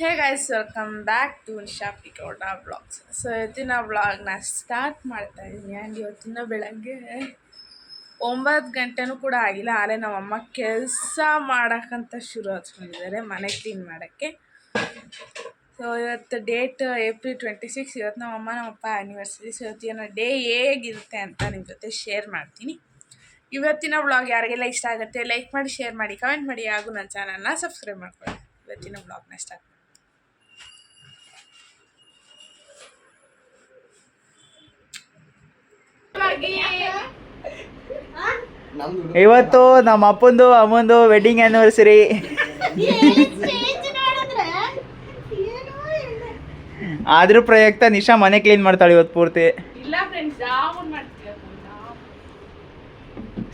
Hey guys welcome back to Nisha Pikowda blogs so ಇವತ್ತಿನ ಬ್ಲಾಗ್ನ start ಮಾಡ್ತಾ ಇದ್ದೀನಿ ಆ್ಯಂಡ್ ಇವತ್ತಿನ ಬೆಳಗ್ಗೆ ಒಂಬತ್ತು ಗಂಟೆನೂ ಕೂಡ ಆಗಿಲ್ಲ. ಆದರೆ ನಮ್ಮಮ್ಮ ಕೆಲಸ ಮಾಡೋಕ್ಕಂತ ಶುರು ಹಚ್ಕೊಂಡಿದ್ದಾರೆ ಮನೆ ಕ್ಲೀನ್ ಮಾಡೋಕ್ಕೆ. ಸೊ ಇವತ್ತು ಡೇಟ್ ಏಪ್ರಿಲ್ ಟ್ವೆಂಟಿ ಸಿಕ್ಸ್ ಇವತ್ತು ನಮ್ಮಮ್ಮ, ನಮ್ಮಪ್ಪ ಆ್ಯನಿವರ್ಸರಿ ಸೊ ಇವತ್ತಿನ ಡೇ ಹೇಗಿರುತ್ತೆ ಅಂತ ನಿಮ್ಮ ಜೊತೆ ಶೇರ್ ಮಾಡ್ತೀನಿ. ಇವತ್ತಿನ ಬ್ಲಾಗ್ ಯಾರಿಗೆಲ್ಲ ಇಷ್ಟ ಆಗುತ್ತೆ ಲೈಕ್ ಮಾಡಿ ಶೇರ್ ಮಾಡಿ ಕಮೆಂಟ್ ಮಾಡಿ. ಹಾಗೂ ನನ್ನ ಚಾನಲ್ನ ಸಬ್ಸ್ಕ್ರೈಬ್ ಮಾಡ್ಕೊಳ್ಳಿ. ಇವತ್ತಿನ ಬ್ಲಾಗ್ನ ಸ್ಟಾರ್ಟ್ ಇವತ್ತು ನಮ್ಮ ಅಪ್ಪಂದು ಅಮ್ಮಂದು ವೆಡ್ಡಿಂಗ್ ಆ್ಯನಿವರ್ಸರಿ ಅದ್ರ ಪ್ರಯುಕ್ತ ನಿಶಾ ಮನೆ ಕ್ಲೀನ್ ಮಾಡ್ತಾಳೆ ಇವತ್ತು ಪೂರ್ತಿ.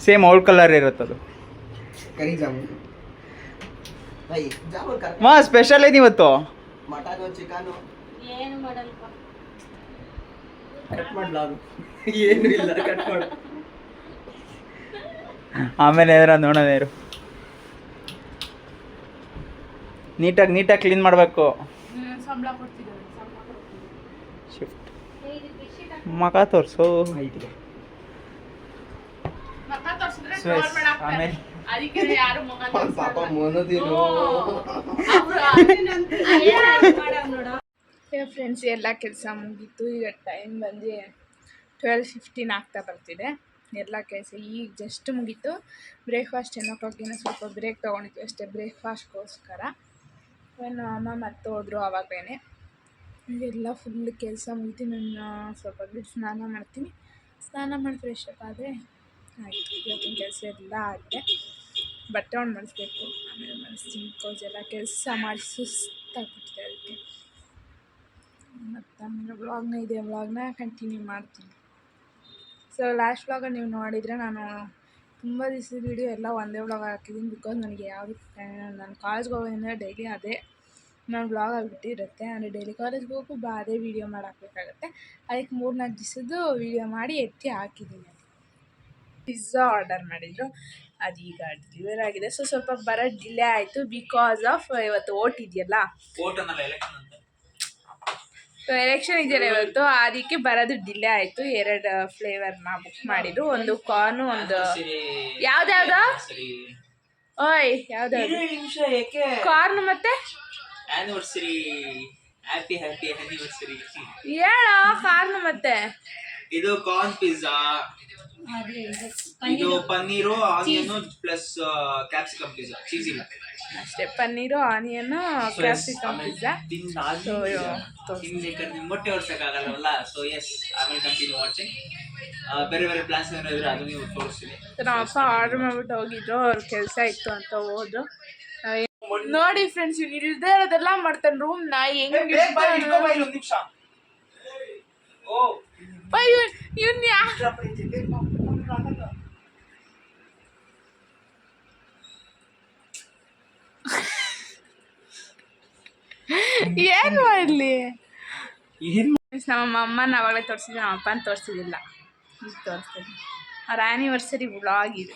ಸೇಮ್ ಔಟ್ ಕಲರ್ ಇರುತ್ತದು. ಮಾ ಸ್ಪೆಷಲ್ ಏನಿವತ್ತು ಇವತ್ತು? ಚಿಕನ್ ಚಿಕನು ಏನು ಮಾಡಲ್ಪ ಕಟ್ ಮಾಡ್ಲಾಗು ಏನು ಇಲ್ಲ ಕಟ್ ಮಾಡು. ಆಮೇಲೆ ಏನಾರ ನೋಡೋಣ ಇರು. ನೀಟಾಗಿ ನೀಟಾಗಿ ಕ್ಲೀನ್ ಮಾಡಬೇಕು. ಶಿಫ್ಟ್ ಮಕ ತೋರಿಸು. ಆಮೇಲೆ? ಅದಕ್ಕೆ ಯಾರು ಮೊನದಿನು ಫ್ರೆಂಡ್ಸ್ ಎಲ್ಲ ಕೆಲಸ ಮುಗೀತು. ಈಗ ಟೈಮ್ ಬಂದು ಟ್ವೆಲ್ ಫಿಫ್ಟೀನ್ ಆಗ್ತಾ ಬರ್ತಿದೆ. ಎಲ್ಲ ಕೆಲಸ ಈಗ ಜಸ್ಟ್ ಮುಗೀತು. ಬ್ರೇಕ್ಫಾಸ್ಟ್ ಟೆನ್ ಓ ಸ್ವಲ್ಪ ಬ್ರೇಕ್ ತೊಗೊಂಡಿದ್ವಿ ಅಷ್ಟೇ ಬ್ರೇಕ್ಫಾಸ್ಟ್ಗೋಸ್ಕರ ಏನು ಅಮ್ಮ ಮತ್ತೆ ಹೋದರು ಆವಾಗಲೇ ಎಲ್ಲ ಫುಲ್ ಕೆಲಸ ಮುಗಿತು. ನಾನು ಸ್ವಲ್ಪ ಬಿಟ್ಟು ಸ್ನಾನ ಮಾಡ್ತೀನಿ. ಸ್ನಾನ ಮಾಡಿ ಫ್ರೆಶ್ ಅಪ್ ಆದರೆ ಆಯಿತು. ಕೆಲಸ ಎಲ್ಲ ಆಗಿದೆ. ಬಟ್ಟೆ ಒಂದು ಮಾಡಿಸ್ಬೇಕು ಆಮೇಲೆ ಮನಸ್ಸು ಕೋಜೆಲ್ಲ ಕೆಲಸ ಮಾಡಿ ಸುಸ್ತಾಗ್ಬಿಟ್ಟಿದೆ. ಅದಕ್ಕೆ ಮತ್ತು ನನ್ನ ವ್ಲಾಗ್ನ ಇದೆ ವ್ಲಾಗ್ನ ಕಂಟಿನ್ಯೂ ಮಾಡ್ತೀನಿ. ಸೊ ಲಾಸ್ಟ್ ವ್ಲಾಗ ನೀವು ನೋಡಿದರೆ ನಾನು ತುಂಬ ದಿವಸದ ವೀಡಿಯೋ ಎಲ್ಲ ಒಂದೇ ವ್ಲಾಗ್ ಹಾಕಿದ್ದೀನಿ ಬಿಕಾಸ್ ನನಗೆ ಯಾವುದು ನಾನು ಕಾಲೇಜ್ಗೆ ಹೋಗೋದ್ರಿಂದ ಡೈಲಿ ಅದೇ ನಾನು ವ್ಲಾಗ್ ಆಗಿಬಿಟ್ಟಿರುತ್ತೆ. ಅಂದರೆ ಡೈಲಿ ಕಾಲೇಜ್ಗೆ ಹೋಗು ಬಾ, ಅದೇ ವೀಡಿಯೋ ಮಾಡಿ ಹಾಕಬೇಕಾಗತ್ತೆ ಅದಕ್ಕೆ ಮೂರು ನಾಲ್ಕು ದಿವಸದ್ದು ವೀಡಿಯೋ ಮಾಡಿ ಎತ್ತಿ ಹಾಕಿದ್ದೀನಿ. ಪಿಜ್ಜಾ ಆರ್ಡರ್ ಮಾಡಿದ್ರು. ಈಗ ಡೆಲಿವರ್ ಆಗಿದೆ. ಸೊ ಸ್ವಲ್ಪ ಬರೋ ಡಿಲೇ ಆಯಿತು ಬಿಕಾಸ್ ಆಫ್ ಇವತ್ತು ಓಟ್ ಇದೆಯಲ್ಲ. ಸೊ ಎಲೆಕ್ಷನ್ ಇದೆಯಲ್ಲ ಇವತ್ತು? ಅದಕ್ಕೆ ಬರೋದು ಡಿಲೇ ಆಯಿತು. ಎರಡು ಫ್ಲೇವರ್ನ ಬುಕ್ ಮಾಡಿದ್ರು ಒಂದು ಕಾರ್ನು ಒಂದು ಯಾವ್ದ್ಯಾವ್ದು? ಓಯ್ ಯಾವ್ದಾವ್ದು ಕಾರ್ನ್ ಮತ್ತೆ? ಆನಿವರ್ಸರಿ ಹ್ಯಾಪಿ ಹ್ಯಾಪಿ ಆನಿವರ್ಸರಿ ಹೇಳೋ ಕಾರ್ನ್ ಮತ್ತೆ? ಇದು ಕಾರ್ನ್ ಪಿಜ್ಜಾ ಇದು paneer. Onion plus capsicum pizza cheese ಇಲ್ಲ ಅಷ್ಟೇ ಪನ್ನೀರು ಆನಿಯನ್ನು ಕ್ಯಾಪ್ಸಿಕಮ್ ಪಿಜ್ಜಾ ಸೊ ಮೊಟ್ಟೆ ಹೊಡ್ಸಕ್ಕಾಗಲ್ಲವಲ್ಲ ಸೊ ಎಸ್ ಆಮೇಲೆ ಕಂಟಿನ್ಯೂ ವಾಚಿಂಗ್ ಬೇರೆ ಬೇರೆ ಪ್ಲಾನ್ಸ್ ಏನಾದ್ರು ಅದು ನೀವು ತೋರಿಸ್ತೀನಿ. ನಮ್ಮಪ್ಪ ಆರ್ಡರ್ ಮಾಡ್ಬಿಟ್ಟು ಹೋಗಿದ್ರು ಅವ್ರ ಕೆಲಸ ಇತ್ತು ಅಂತ ಹೋದ್ರು. ನೋಡಿ ಫ್ರೆಂಡ್ಸ್ ಇವ್ನು ಇಲ್ದೇ ಇರೋದೆಲ್ಲ ಮಾಡ್ತಾನೆ ರೂಮ್ ನಾ ಹೆಂಗ್ ಇವ್ನ ಯಾ ಏನ್ ಮಾಡ್ಲಿ? ನಮ್ಮ ಅಮ್ಮನ ಅವಾಗಲೇ ತೋರಿಸಿದ್ವಿ ನಮ್ಮ ಅಪ್ಪನ ತೋರಿಸಿದಿಲ್ಲ ಈಗ ತೋರಿಸ್ತೀನಿ. ಅವ್ರ ಆನಿವರ್ಸರಿ ಬ್ಲಾಗ್ ಇದೆ.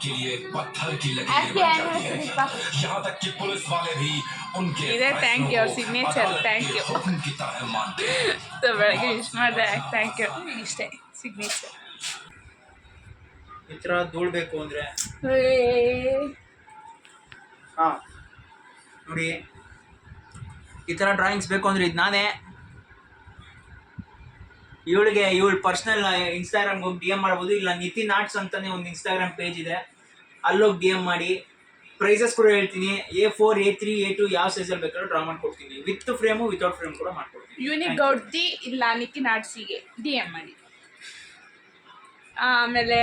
ಥ್ಯಾಂಕ್ ಯು ಅವ್ರ ಸಿಗ್ನೇಚರ್ ಥ್ಯಾಂಕ್ ಯು ಬೆಳಗ್ಗೆ ವಿಶ್ ಮಾಡಿದೆ ಥ್ಯಾಂಕ್ ಯು ಇಷ್ಟೇ ಸಿಗ್ನೇಚರ್ ಈ ಥರ ಅಂದ್ರೆ? ಹಾ. ನೋಡಿ ಈ ಥರ ಡ್ರಾಯಿಂಗ್ಸ್ ಬೇಕು ಅಂದರೆ ಇದು ನಾನೇ. ಇವಳಿಗೆ ಇವಳು ಪರ್ಸ್ನಲ್ ಇನ್ಸ್ಟಾಗ್ರಾಮ್ಗೆ ಹೋಗಿ ಡಿ ಎಂ ಮಾಡ್ಬೋದು ಇಲ್ಲ ನಿತಿನ್ ಆರ್ಟ್ಸ್ ಅಂತಲೇ ಒಂದು ಇನ್ಸ್ಟಾಗ್ರಾಮ್ ಪೇಜ್ ಇದೆ. ಅಲ್ಲೋಗಿ ಡಿ ಎಂ ಮಾಡಿ. ಪ್ರೈಸಸ್ ಕೂಡ ಹೇಳ್ತೀನಿ. A four A three A two ಯಾವ ಸೈಜಲ್ಲಿ ಬೇಕಾದ್ರೂ ಡ್ರಾ ಮಾಡ್ಕೊಡ್ತೀನಿ. ವಿತ್ ಫ್ರೇಮು ವಿತೌಟ್ ಫ್ರೇಮ್ ಕೂಡ ಮಾಡ್ಕೊಡ್ತೀನಿ. ಯೂನಿಕ್ ಗೌಡ್ತಿ ಇಲ್ಲ ನಿತಿನ್ ಆರ್ಟ್ಸಿಗೆ ಡಿ ಎಂ ಮಾಡಿ. ಆಮೇಲೆ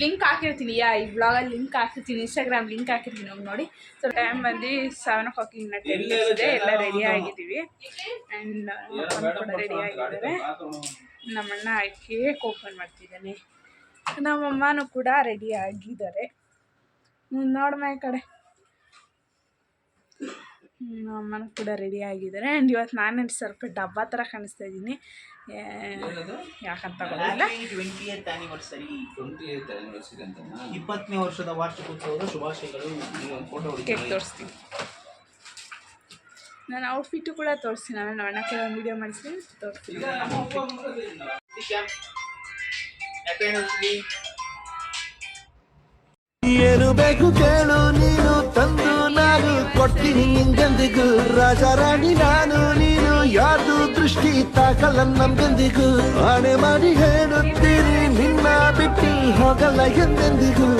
ಲಿಂಕ್ ಹಾಕಿರ್ತೀನಿ ಯಾ ಈ ಬ್ಲಾಗಲ್ಲಿ ಲಿಂಕ್ ಹಾಕಿರ್ತೀನಿ ಇನ್ಸ್ಟಾಗ್ರಾಮ್ ಲಿಂಕ್ ಹಾಕಿರ್ತೀನಿ ಹೋಗಿ ನೋಡಿ. ಸೊ ಟೈಮ್ ಬಂದು ಸೆವೆನ್ ಓ ಕ್ಲಾಕ್ ಎಲ್ಲ ರೆಡಿ ಆಗಿದ್ದೀವಿ. ಆ್ಯಂಡ್ ಕೂಡ ರೆಡಿ ಆಗಿದ್ದಾರೆ. ನಮ್ಮಣ್ಣ ಕೇಕ್ ಓಪನ್ ಮಾಡ್ತಿದ್ದಾನೆ. ನಮ್ಮಮ್ಮನೂ ಕೂಡ ರೆಡಿ ಆಗಿದ್ದಾರೆ. ನೋಡಮ್ಮ ಈ ಕಡೆ. ಅಮ್ಮನೂ ಕೂಡ ರೆಡಿ ಆಗಿದ್ದಾರೆ ಆ್ಯಂಡ್ ಇವತ್ತು ನಾನು ಸ್ವಲ್ಪ ಡಬ್ಬ ಥರ ಕಾಣಿಸ್ತಾ ಇದ್ದೀನಿ ಯಾಕಂತ ಗೊತ್ತಿಲ್ಲ. Twenty eighth anniversary twenty eighth anniversary ಅಂತ ಇಪ್ಪತ್ತನೇ ವರ್ಷದ ವಾರ್ಷಿಕೋತ್ಸವದ ಶುಭಾಶಯಗಳು. ಒಂದು ಫೋಟೋ ಕೇಕ್ ತೋರಿಸ್ತೀನಿ. ನಾನು ಔಟ್ಫಿಟ್ಟು ಕೂಡ ತೋರಿಸ್ತೀನಿ. ನಾನು ನಮ್ಮ ಅಣ್ಣ ಕೆಲವೊಂದು ವೀಡಿಯೋ ಮಾಡಿಸ್ತೀನಿ. ತೋರಿಸ್ತೀನಿ. ಏನು? ಬೇಕು ಕೇಳು ನೀನು ತಂದು ನಾನು ಕೊಡ್ತೀನಿ ನಿಂಗೆಂದಿಗೂ. ರಾಜ ರಾಣಿ ನಾನು ನೀನು ಯಾರ್ದು ದೃಷ್ಟಿ ತಾಕಲ್ಲ ನಮ್ಗೆಂದಿಗೂ. ಆಣೆ ಮಾಡಿ ಹೇಳುತ್ತೀರಿ ನಿನ್ನ ಬಿಟ್ಟು ಹೋಗಲ್ಲ ಎಂದೆಂದಿಗೂ.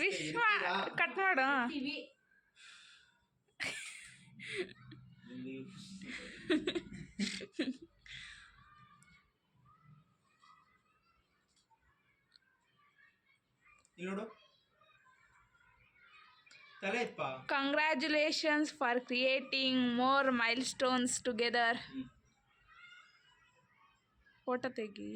ವಿಶ್ವ ಕಟ್ ಮಾಡು. ಇಲ್ಲಿ ನೋಡು. Congratulations for creating more milestones together photo ತೆಗಿ.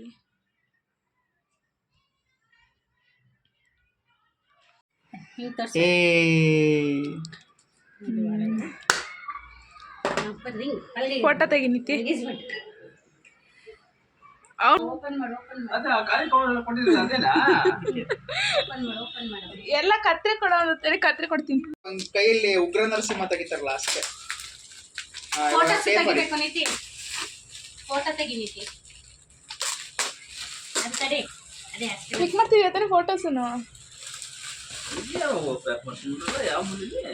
ಫೋಟೋ ತೆಗಿ ನಿತ್ಯ. ಎಲ್ಲ ಕತ್ರಿ ಕೊಡೋದೇ ಕತ್ರಿ ಕೊಡ್ತೀನಿ. ಒಂದ್ ಕೈಯಲ್ಲಿ ಉಗ್ರ ನರಸಿಂಹ ತೆಗಿತಾರಲ್ಲ ಅಷ್ಟೇ. ಆ, ಇವಾಗ ಫೋಟೋ ಫೋಟೋ ಅದು ತಡಿ. ಅದೇ ಅಷ್ಟೇ. ಕ್ಲಿಕ್ ಮಾಡ್ತೀವಿ ತಾನೆ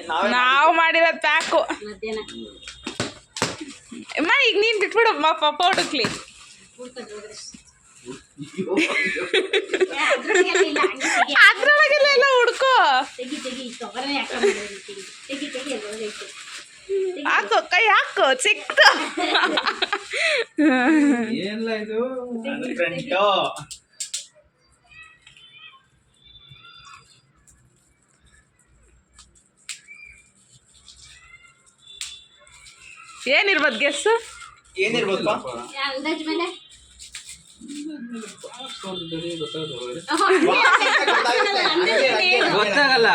ನಾವೇ ನಾವು ಮಾಡಿರೋದು ಪ್ಯಾಕು ಮಧ್ಯಾಹ್ನ. ಅಮ್ಮ ಈಗ ನೀನ್ ಬಿಟ್ಬಿಡು ಪಪ್ಪ ಹುಡುಕ್ಲಿ ಹುಡ್ಕೊಂಡು ಹೋದ್ರೆ ಏ, ಅದ್ರೊಳಗೆಲ್ಲ ಎಲ್ಲ ಹುಡ್ಕೋ. ಹಾಕು ಕೈ ಹಾಕು ಸಿಕ್ತು ಏನಿಲ್ಲ ಇದು? ಫ್ರಂಟು ಏನಿರ್ಬೋದು ಗೆಸ್ ಅಂದಾಜ್ ಮೇಲೆ? ಗೊತ್ತಾಗಲ್ಲ.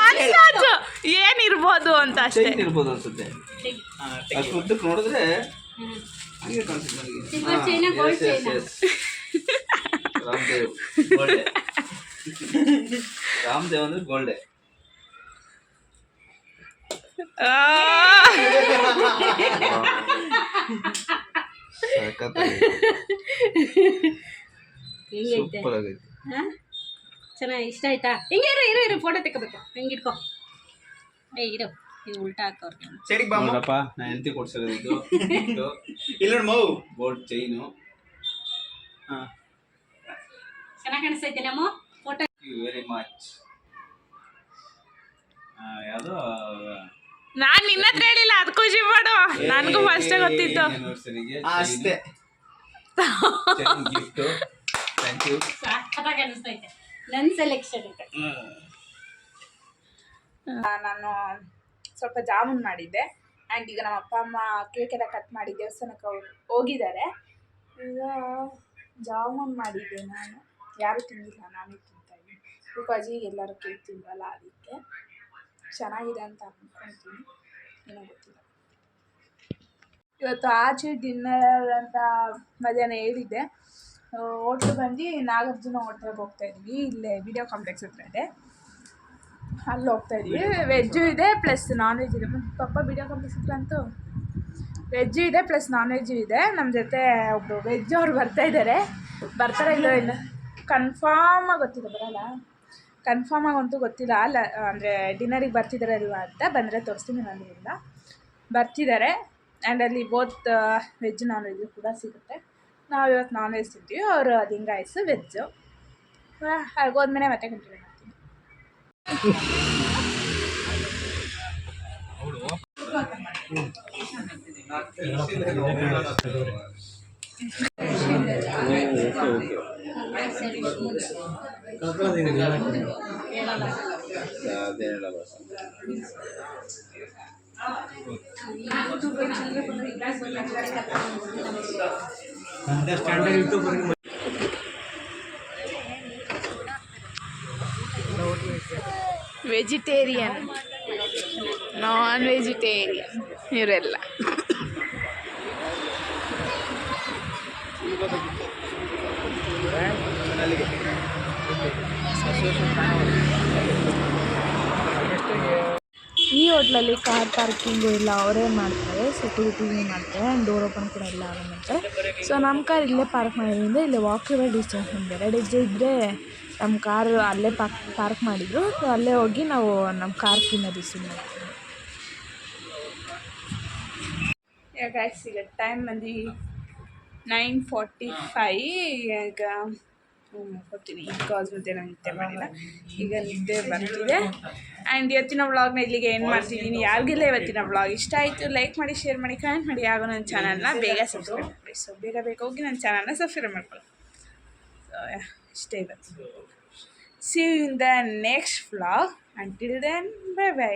ಅಂದಾಜು ಏನಿರ್ಬೋದು ಅಂತ ಅಷ್ಟೇ. ಚೈನ್ ಇರ್ಬೋದು ಅನ್ಸುತ್ತೆ. ಹಾ, ಅಷ್ಟು ಉದ್ದಕ್ಕೆ ನೋಡಿದ್ರೆ ಹಂಗೆ ಕಾಣಿಸುತ್ತೆ ನನಗೆ. Silver chain ಆ, gold chain. ಆ? ರಾಮದೇವ್. ಗೋಲ್ಡೆ ರಾಮದೇವ್ ಅಂದ್ರೆ ಗೋಲ್ಡೆ ಆ, ಚೆನ್ನಾಗಿ ಇಷ್ಟ ಆಯ್ತಾ ಹಿಂಗೆ ಇರು ಇರು ಇರು ಫೋಟೋ ತೆಗೋಬೇಕು ಹಿಂಗೆ ಇಟ್ಕೋ ಏ ಇರು ಇದು ಉಲ್ಟಾ ಹಾಕೋರ್ಗೆ ಸರಿ ಬಾಮ ನೋಡಪ್ಪ ನಾನು ಹೆಂಡತಿ ಕೊಡ್ಸಿರೋದು ಇದು ಇದು ಇಲ್ಲಿ ನೋಡು ಮಗು ಗೋಲ್ಡ್ ಚೈನು ಹಾ ಚೆನ್ನಾಗಿ ಕಾಣಿಸ್ತೈತೆ ನಮ್ಮ ಫೋಟೋ ಯು ವೆರಿ ಮಚ್ ಯಾವುದೋ ನಾನ್ ನಿನ್ನ ಹತ್ರ ಹೇಳಿಲ್ಲ ಅದ್ ಖುಷಿ ಮಾಡು ನನಗೂ ಫಸ್ಟ್ ಗೊತ್ತಿತ್ತು. ಅಷ್ಟೇ. ಗಿಫ್ಟು ಥ್ಯಾಂಕ್ ಯು ನನ್ನ ಸೆಲೆಕ್ಷನ್ ನಾನು ಸ್ವಲ್ಪ ಜಾಮೂನ್ ಮಾಡಿದ್ದೆ. ಆ್ಯಂಡ್ ಈಗ ನಮ್ಮ ಅಪ್ಪ ಅಮ್ಮ ಕೇಕ್ ಎಲ್ಲ ಕಟ್ ಮಾಡಿ ದೇವಸ್ಥಾನಕ್ಕೆ ಹೋಗಿದ್ದಾರೆ. ಈಗ ಜಾಮೂನ್ ಮಾಡಿದ್ದೆ ನಾನು. ಯಾರು ತಿಂದಿಲ್ಲ ನಾನು ತಿಂತಾ ಇದ್ದೀನಿ. ಬಿಕಾಸ್ ಈಗ ಎಲ್ಲರೂ ಕೇಕ್ ತಿಂದಲ್ಲ ಅದಕ್ಕೆ. ಚೆನ್ನಾಗಿದೆ ಅಂತ ಅನ್ಕೊಂತೀನಿ. ಏನೋ ಗೊತ್ತಿಲ್ಲ. ಇವತ್ತು ಆಚೆ ಡಿನ್ನರ್ ಅಂತ ಮಧ್ಯಾಹ್ನ ಹೇಳಿದ್ದೆ. ಹೋಟ್ಲು ಬಂದು ನಾಗಾರ್ಜುನ ಹೋಟ್ಲಿಗೆ ಹೋಗ್ತಾ ಇದ್ವಿ. ಇಲ್ಲೇ ವಿಡಿಯೋ ಕಾಂಪ್ಲೆಕ್ಸ್ ಹತ್ರ ಇದೆ. ಅಲ್ಲಿ ಹೋಗ್ತಾ ಇದ್ವಿ. ವೆಜ್ಜು ಇದೆ ಪ್ಲಸ್ ನಾನ್ ವೆಜ್ ಇದೆ. ಮತ್ತೆ ಪಪ್ಪ ವಿಡಿಯೋ ಕಾಂಪ್ಲೆಕ್ಸ್ ಹತ್ರ ಅಂತೂ ವೆಜ್ಜು ಇದೆ ಪ್ಲಸ್ ನಾನ್ ವೆಜ್ಜು ಇದೆ. ನಮ್ಮ ಜೊತೆ ಒಬ್ಬರು ವೆಜ್ ಅವ್ರು ಬರ್ತಾ ಇದ್ದಾರೆ ಬರ್ತಾರೆ ಇಲ್ಲ? ಇಲ್ಲ ಕನ್ಫಾರ್ಮಾಗಿ ಗೊತ್ತಿಲ್ಲ ಬರಲ್ಲ. ಕನ್ಫರ್ಮಾಗಿ ಅಂತೂ ಗೊತ್ತಿಲ್ಲ. ಅಲ್ಲ, ಅಂದರೆ ಡಿನ್ನರಿಗೆ ಅಲ್ವಾ ಅಂತ ಬಂದರೆ ತೋರಿಸ್ತೀನಿ ನಾನು ಇಲ್ಲ ಬರ್ತಿದ್ದಾರೆ ಆ್ಯಂಡ್ ಅಲ್ಲಿ ಬೋತ್ ವೆಜ್ ನಾನ್ ವೆಜ್ ಕೂಡ ಸಿಗುತ್ತೆ. ನಾವು ಇವತ್ತು ನಾನ್ ವೆಜ್ ತಿಂತೀವಿ, ಅವರು ರೈಸು ವೆಜ್ಜು ಹಾಗೋದ್ಮೇಲೆ ಮತ್ತೆ ಕಂಟಿನ್ಯೂ ಮಾಡ್ತೀನಿ. ಅದೇನಿಲ್ಲ ವೆಜಿಟೇರಿಯನ್ ನಾನ್ ವೆಜಿಟೇರಿಯನ್ ಇವರೆಲ್ಲ ಈ ಹೋಟ್ಲಲ್ಲಿ ಕಾರ್ ಪಾರ್ಕಿಂಗು ಇಲ್ಲ ಅವರೇ ಮಾಡ್ತಾರೆ ಸೆಕ್ಯೂರಿಟಿ ಮಾಡ್ತಾರೆ ಆ್ಯಂಡ್ ಡೋರ್ ಓಪನ್ ಕೂಡ ಇಲ್ಲ ಅವರೇ ಮಾಡ್ತಾರೆ ಸೊ ನಮ್ಮ ಕಾರ್ ಇಲ್ಲೇ ಪಾರ್ಕ್ ಮಾಡಿದ್ರಿಂದ ಇಲ್ಲೇ ವಾಕೇಬಲ್ ಡಿಸ್ಟೆನ್ಸ್ ಒಂದು ಎರಡು ಹೆಜ್ಜೆ ಇದ್ದರೆ ನಮ್ಮ ಕಾರ್ ಅಲ್ಲೇ ಪಾರ್ಕ್ ಪಾರ್ಕ್ ಮಾಡಿದರು. ಸೊ ಅಲ್ಲೇ ಹೋಗಿ ನಾವು ನಮ್ಮ ಕಾರ್ ಕೀನ ರಿಸೀವ್ ಮಾಡ್ತೀವಿ. ಈಗ ಟೈಮ್ ಬಂದು ನೈನ್ ಫಾರ್ಟಿ ಫೈ ಈಗ ಕೊಡ್ತೀನಿ ಈಗ ಕಾಸ್ ಮತ್ತೆ ನಾನು ನಿದ್ದೆ ಮಾಡಿಲ್ಲ. ಈಗ ನಿದ್ದೆ ಬರ್ತಿದೆ. ಆ್ಯಂಡ್ ಇವತ್ತಿನ ವ್ಲಾಗ್ನ ಇಲ್ಲಿಗೆ ಏನು ಮಾಡ್ತಿದ್ದೀನಿ ಯಾರಿಗೆಲ್ಲ ಇವತ್ತಿನ ವ್ಲಾಗ್ ಇಷ್ಟ ಆಯಿತು ಲೈಕ್ ಮಾಡಿ ಶೇರ್ ಮಾಡಿ ಕಮೆಂಟ್ ಮಾಡಿ. ಆಗೋ ನನ್ನ ಚಾನಲ್ನ ಬೇಗ ಸಬ್ಸ್ಕ್ರೈಬ್ ಮಾಡಿ ಸೊ ಬೇಗ ಬೇಗ ಹೋಗಿ ನನ್ನ ಚಾನಲ್ನ ಸಬ್ಸ್ಕ್ರೈಬ್ ಮಾಡ್ಕೊಳ್ಳಿ. ಸೊ ಇಷ್ಟೇ ಇವತ್ತು. See you in the next vlog until then bye bye